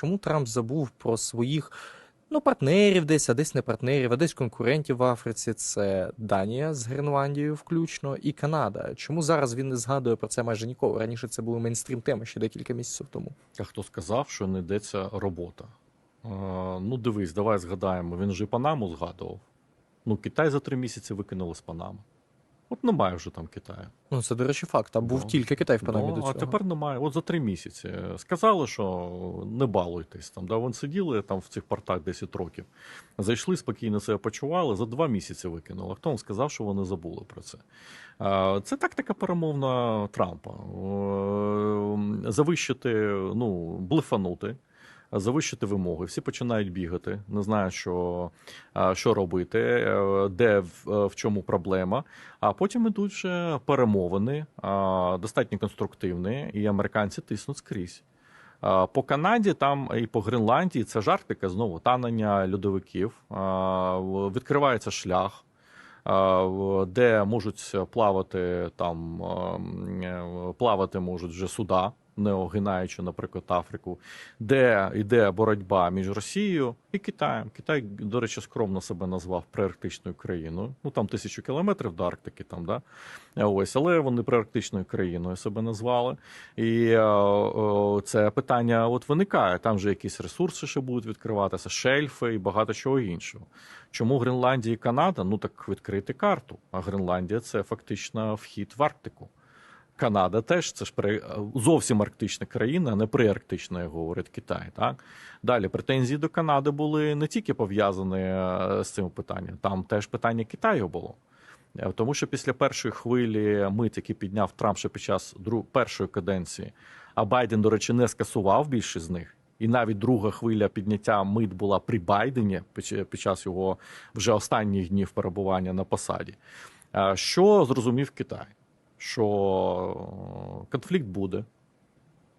Чому Трамп забув про своїх ну, партнерів десь, а десь не партнерів, а десь конкурентів в Африці? Це Данія з Гренландією включно і Канада. Чому зараз він не згадує про це майже ніколи? Раніше це були мейнстрім теми ще декілька місяців тому. А хто сказав, що не йдеться робота? Е, ну, дивись, давай згадаємо. Він же і Панаму згадував. Ну, Китай за три місяці викинули з Панами. От немає вже там Китаю. Ну це, до речі, факт. А був Ну, тільки Китай в Панамі Ну, до цього. а тепер немає. От за три місяці. Сказали, що не балуйтесь. Там, да, вони сиділи там в цих портах 10 років. Зайшли, спокійно себе почували, за два місяці викинули. Хто вам сказав, що вони забули про це? Це тактика перемовна Трампа. Завищити, ну, блефанути. Завищити вимоги, всі починають бігати, не знають, що, що робити, е, де в, е, чому проблема. А потім ідуть вже перемовини, достатньо конструктивні, і американці тиснуть скрізь. По Канаді там і по Гренландії це ж Арктика, знову танення льодовиків, відкривається шлях. Де можуть плавати там а, м, е, плавати можуть вже суда, не огинаючи, наприклад, Африку, де йде боротьба між Росією і Китаєм. Китай, до речі, скромно себе назвав приарктичною країною. Ну там тисячу кілометрів до Арктики, там да ось, але вони приарктичною країною себе назвали. І е, е, це питання от виникає. Там же якісь ресурси ще будуть відкриватися, шельфи і багато чого іншого. Чому Гренландія і Канада? Ну так відкрити карту. А Гренландія це фактично вхід в Арктику. Канада теж це ж при зовсім арктична країна, не приарктична, як говорить Китай. Так далі претензії до Канади були не тільки пов'язані е, з цим питанням, там теж питання Китаю було. Е, Тому що після першої хвилі мит, які підняв Трамп ще під час дру- першої каденції, а Байден, до речі, не скасував більшість з них. І навіть друга хвиля підняття мит була при Байдені під час його вже останніх днів перебування на посаді. Е, Що зрозумів Китай? Що конфлікт буде,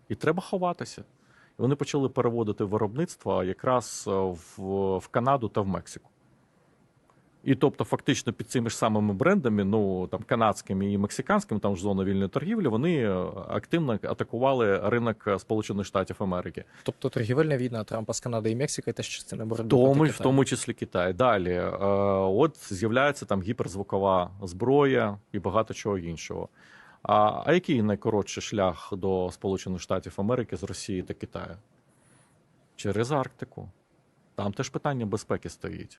і треба ховатися. І вони почали переводити виробництво якраз е, в, в Канаду та в Мексику. І тобто, фактично, під цими ж самими брендами, ну там канадськими і мексиканськими, там ж зона вільної торгівлі, вони е, активно атакували ринок е, Сполучених Штатів Америки. Тобто торгівельна війна Трампа з Канадою і Мексикою теж частина боротьби. тому, в тому числі Китай. Далі, е, от з'являється там гіперзвукова зброя і багато чого іншого. А, а який найкоротший шлях до Сполучених Штатів Америки з Росії та Китаю? Через Арктику. Там теж питання безпеки стоїть.